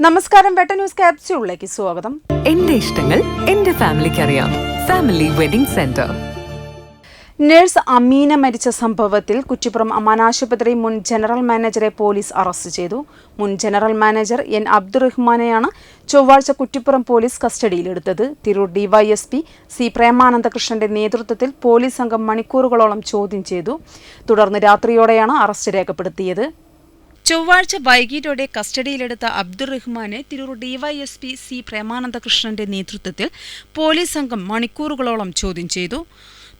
നമസ്കാരം വെട്ട ന്യൂസ് ക്യാപ്സ്യൂളിലേക്ക് സ്വാഗതം. എന്റെ ഇഷ്ടങ്ങൾ എന്റെ ഫാമിലിക്ക് അറിയാം. Family wedding centre. Nurse Ameena മരിച്ച സംഭവത്തിൽ കുറ്റിപ്പുറം അമാൻ ആശുപത്രി മുൻ ജനറൽ മാനേജറെ പോലീസ് അറസ്റ്റ് ചെയ്തു. മുൻ ജനറൽ മാനേജർ എൻ അബ്ദുറഹ്മാനെയാണ് ചൊവ്വാഴ്ച കുറ്റിപ്പുറം പോലീസ് കസ്റ്റഡിയിലെടുത്തത്. തിരൂർ ഡിവൈഎസ്പി സി പ്രേമാനന്ദകൃഷ്ണന്റെ നേതൃത്വത്തിൽ പോലീസ് സംഘം മണിക്കൂറുകളോളം ചോദ്യം ചെയ്തു. തുടർന്ന് രാത്രിയോടെയാണ് അറസ്റ്റ് രേഖപ്പെടുത്തിയത്. ചൊവ്വാഴ്ച വൈകിട്ടോടെ കസ്റ്റഡിയിലെടുത്ത അബ്ദുറഹ്മാനെ തിരൂർ ഡിവൈഎസ്പി സി പ്രേമാനന്ദകൃഷ്ണന്റെ നേതൃത്വത്തിൽ പോലീസ് സംഘം മണിക്കൂറുകളോളം ചോദ്യം ചെയ്തു.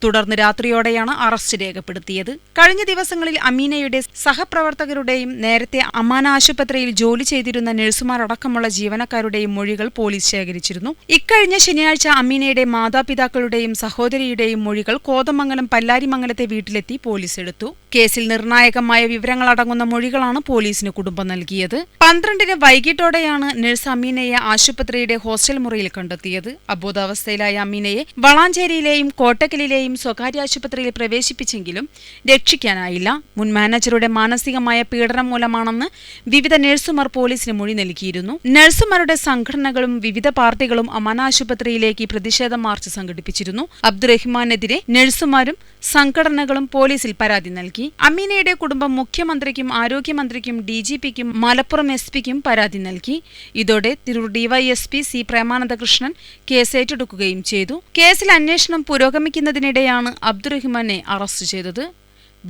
തുടർന്ന് രാത്രിയോടെയാണ് അറസ്റ്റ് രേഖപ്പെടുത്തിയത്. കഴിഞ്ഞ ദിവസങ്ങളിൽ അമീനയുടെ സഹപ്രവർത്തകരുടെയും നേരത്തെ അമാന ആശുപത്രിയിൽ ജോലി ചെയ്തിരുന്ന നഴ്സുമാരടക്കമുള്ള ജീവനക്കാരുടെയും മൊഴികൾ പോലീസ് ശേഖരിച്ചിരുന്നു. ഇക്കഴിഞ്ഞ ശനിയാഴ്ച അമീനയുടെ മാതാപിതാക്കളുടെയും സഹോദരിയുടെയും മൊഴികൾ കോതമംഗലം പല്ലാരിമംഗലത്തെ വീട്ടിലെത്തി പോലീസ് എടുത്തു. കേസിൽ നിർണായകമായ വിവരങ്ങളടങ്ങുന്ന മൊഴികളാണ് പോലീസിന് കുടുംബം നൽകിയത്. പന്ത്രണ്ടിന് വൈകിട്ടോടെയാണ് നഴ്സ് അമീനയെ ആശുപത്രിയുടെ ഹോസ്റ്റൽ മുറിയിൽ കണ്ടെത്തിയത്. അബോധാവസ്ഥയിലായ അമീനയെ വളാഞ്ചേരിയിലെയും കോട്ടക്കലിലെയും സ്വകാര്യ ആശുപത്രിയിൽ പ്രവേശിപ്പിച്ചെങ്കിലും രക്ഷിക്കാനായില്ല. മുൻ മാനേജറുടെ മാനസികമായ പീഡനം മൂലമാണെന്ന് വിവിധ നഴ്സുമാർ പോലീസിന് മൊഴി നൽകിയിരുന്നു. നഴ്സുമാരുടെ സംഘടനകളും വിവിധ പാർട്ടികളും അമാന ആശുപത്രിയിലേക്ക് പ്രതിഷേധ മാർച്ച് സംഘടിപ്പിച്ചിരുന്നു. അബ്ദുറഹ്മാനെതിരെ നഴ്സുമാരും സംഘടനകളും പോലീസിൽ പരാതി നൽകി. അമീനയുടെ കുടുംബം മുഖ്യമന്ത്രിക്കും ആരോഗ്യമന്ത്രിക്കും ഡി ജി പിക്കും മലപ്പുറം എസ് പിക്കും പരാതി നൽകി. ഇതോടെ Tirur DySP C Premanandakrishnan case ഏറ്റെടുക്കുകയും ചെയ്തു. കേസിൽ അന്വേഷണം പുരോഗമിക്കുന്നതിനിടെയാണ് അബ്ദുറഹിമാനെ അറസ്റ്റ് ചെയ്തത്.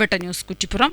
വെട്ട ന്യൂസ് കുറ്റിപ്പുറം.